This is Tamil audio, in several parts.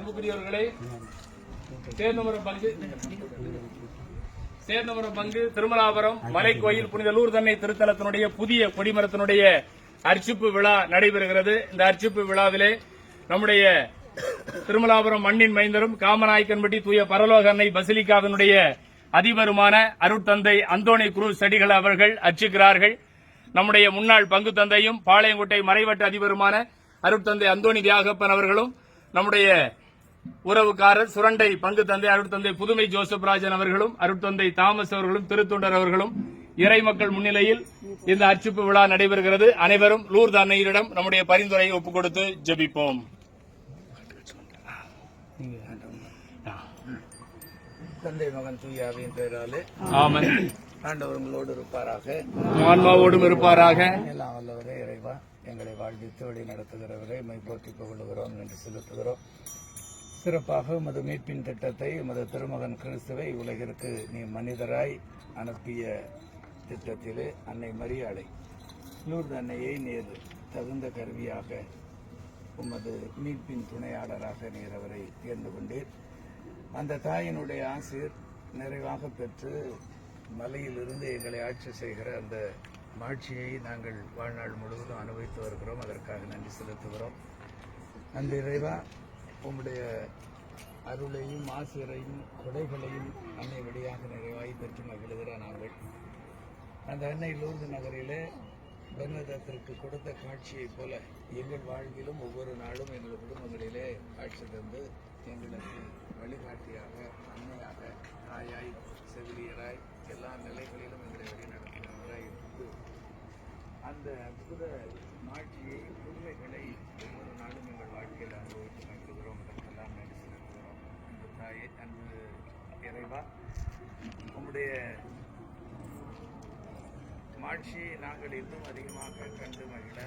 அன்புக்குரியவர்களே சேர்ந்தமரம் பங்கு சேர்ந்தமரம் பங்கு திருமலாபுரம் மலைக்கோயில் புனித லூர் தன்னை திருத்தலத்தினுடைய புதிய கொடிமரத்தினுடைய அர்ச்சிப்பு விழா நடைபெறுகிறது. இந்த அர்ச்சிப்பு விழாவிலே நம்முடைய திருமலாபுரம் மண்ணின் மைந்தரும் காமநாயக்கன்பட்டி தூய பரலோக அன்னை பசிலிக்காவினுடைய அதிபருமான அருட்தந்தை அந்தோணி குரூஸ் செடிகள் அவர்கள் அர்ச்சிக்கிறார்கள். நம்முடைய முன்னாள் பங்கு தந்தையும் பாளையங்கோட்டை மறைவட்ட அதிபருமான அருட்தந்தை அந்தோணி தியாகப்பன் அவர்களும் நம்முடைய உறவுக்காரர் சுரண்டை பங்கு தந்தை அருட்தந்தை புதுமை ஜோசப் ராஜன் அவர்களும் அருட்தந்தை தாமஸ் அவர்களும் திருத்தொண்டர் அவர்களும் இறை மக்கள் முன்னிலையில் இந்த அர்ச்சிப்பு விழா நடைபெறுகிறது. அனைவரும் லூர்து அன்னையரிடம் நம்முடைய பரிந்துரையை ஒப்புக் கொடுத்து ஜெபிப்போம். தந்தை மகன் தூயாவின் பெயராலே ஆமன். ஆண்டவர் உங்களோடு இருப்பாராக. ஆன்மாவோடும் இருப்பாராக. எல்லாம் வல்லவரே இறைவா எங்களை வாழ்வித்து வழி நடத்துகிறவரை மை புகழுகிறோம் என்று செலுத்துகிறோம். சிறப்பாக உமது மீட்பின் திட்டத்தை உமது திருமகன் கிறிஸ்துவை உலகிற்கு நீ மனிதராய் அனுப்பிய திட்டத்திலே அன்னை மரியாதை லூர்து அன்னையை நீர் தகுந்த கருவியாக உமது மீட்பின் துணையாளராக நீர் அவரை தேர்ந்து கொண்டீர். அந்த தாயினுடைய ஆசிர் நிறைவாக பெற்று மலையிலிருந்து எங்களை ஆட்சி செய்கிற அந்த மாட்சியை நாங்கள் வாழ்நாள் முழுவதும் அனுபவித்து வருகிறோம். அதற்காக நன்றி செலுத்துகிறோம். அந்த இறைவா. உங்களுடைய அருளையும் ஆசிரியரையும் கொடைகளையும் அன்னை வழியாக நிறைவாய் பெற்று மகிழ்கிற நாங்கள். அந்த அன்னை லூர்து நகரில் பெர்னதத்திற்கு கொடுத்த காட்சியைப் போல எங்கள் வாழ்விலும் ஒவ்வொரு நாளும் எங்கள் குடும்பங்களிலே காட்சி தந்து எங்களுக்கு வழிகாட்டியாக அன்னையாக தாயாய் செவிலியராய் எல்லா நிலைகளிலும் எங்களை வழிநடத்தினவராய் இருந்து அந்த அற்புத மாட்சியை உண்மைகளை ஒவ்வொரு நாளும் எங்கள் வாழ்க்கையில் அனுபவித்து மகிழ்கிறோம் அதற்கெல்லாம் நன்றி செலுத்துகிறோம் அன்பு தாயே அன்பு இறைவா உங்களுடைய மாட்சியை நாங்கள் இன்னும் அதிகமாக கண்டு மகிழ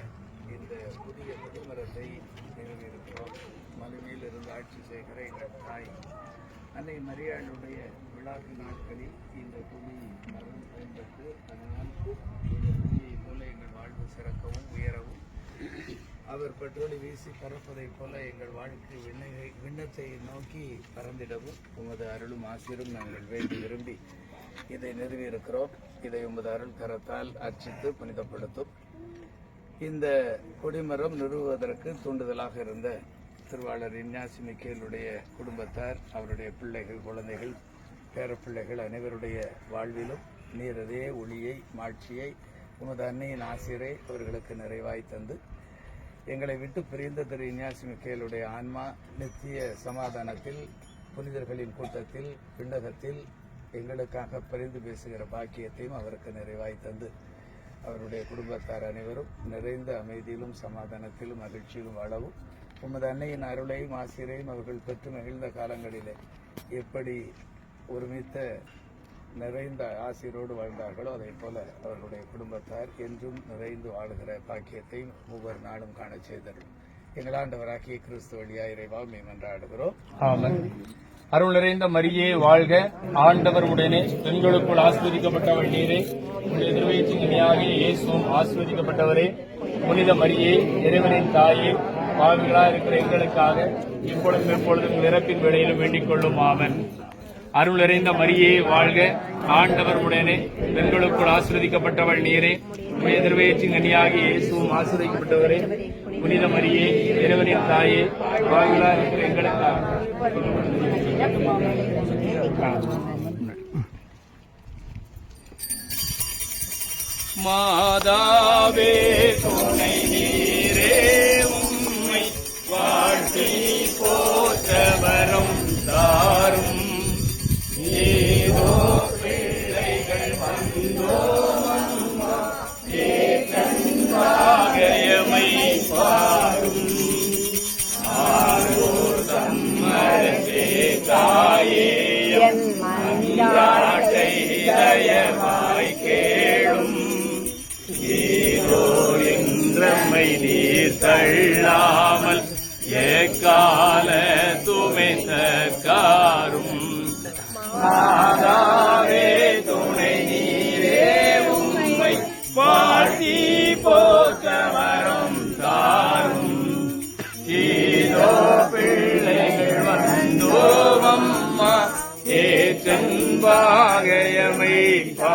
இந்த புதிய புதுமரத்தை நிறுவியிருக்கிறோம் மனுமையில் இருந்து ஆட்சி செய்கிற எங்கள் தாய் அன்னை மரியாளுடைய விழாக்கு நாட்களில் இந்த புலி மரம் பயன்பட்டு அவர் பெட்ரோலை வீசி பறப்பதைப் போல எங்கள் வாழ்க்கை விண்ணை விண்ணத்தை நோக்கி பறந்திடவும் உமது அருளும் ஆசிரும் நாங்கள் வேண்டி விரும்பி இதை நிறுவியிருக்கிறோம். இதை உமது அருள் கரத்தால் அர்ச்சித்து புனிதப்படுத்தும். இந்த கொடிமரம் நிறுவுவதற்கு தூண்டுதலாக இருந்த திருவாளர் இன்னாசி மிக்கேலுடைய குடும்பத்தார் அவருடைய பிள்ளைகள் குழந்தைகள் பேரப்பிள்ளைகள் அனைவருடைய வாழ்விலும் நீரதே ஒளியை மாட்சியை உமது அன்னையின் ஆசிரியரை அவர்களுக்கு நிறைவாய் தந்து எங்களை விட்டு பிரிந்த திரு இன்யாசி மிக்கேலுடைய ஆன்மா நித்திய சமாதானத்தில் புனிதர்களின் கூட்டத்தில் பிண்டகத்தில் எங்களுக்காக பரிந்து பேசுகிற பாக்கியத்தையும் அவருக்கு நிறைவாய் தந்து. அவருடைய குடும்பத்தார் அனைவரும் நிறைந்த அமைதியிலும் சமாதானத்திலும் மகிழ்ச்சியிலும் வாழவும். உமது அன்னையின் அருளையும் ஆசிரியரையும் அவர்கள் பெற்று மகிழ்ந்த காலங்களிலே எப்படி ஒருமித்த நிறைந்த ஆசிரியரோடு வாழ்ந்தார்களோ அதே போல அவர்களுடைய குடும்பத்தார் என்றும் நிறைந்து வாழுகிற பாக்கியத்தையும் ஒவ்வொரு நாளும் காண செய்தரும் எங்களாண்டவராகிய கிறிஸ்து வழியா இறைவா மேமன்றாடுகிறோம் ஆமன். அருள் நிறைந்த மரியே வாழ்க. ஆண்டவர் உடனே பெண்களுக்குள் ஆஸ்வதிக்கப்பட்டவள் நீரே உடைய திருவயிற்றினியாகிய இயேசுவும் ஆஸ்வதிக்கப்பட்டவரே. புனித மரியே இறைவனின் தாயே பாவிகளா இருக்கிற எங்களுக்காக இப்பொழுதும் எப்பொழுதும் நிரப்பின் வேளையிலும் வேண்டிக் கொள்ளும். ஆமன். அருள் நிறைந்த மரியே வாழ்க. ஆண்டவர் உடனே பெண்களுக்குள் ஆஸ்வதிக்கப்பட்டவள் நீரே. உடைய திருவயிற்றின் கனியாகி இயேசுவும் ஆசிரதிக்கப்பட்டவரே புனித மரியே இறைவனின் தாயே பாவிகளா எங்களுக்காக மாதாவே துணை நீ தள்ளாமல் ஏக்கால துமைத்த காரும்